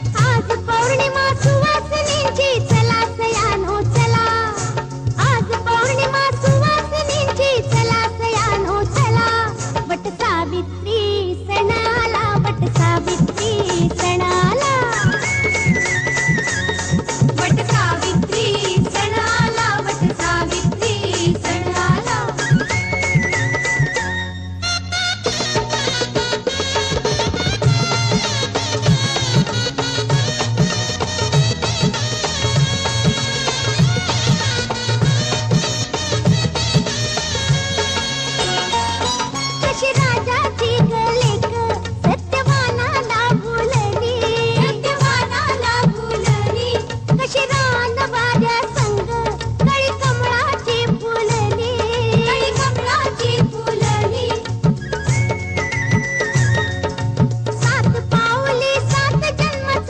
आज पौर्णिमा सुवासिनी Shira.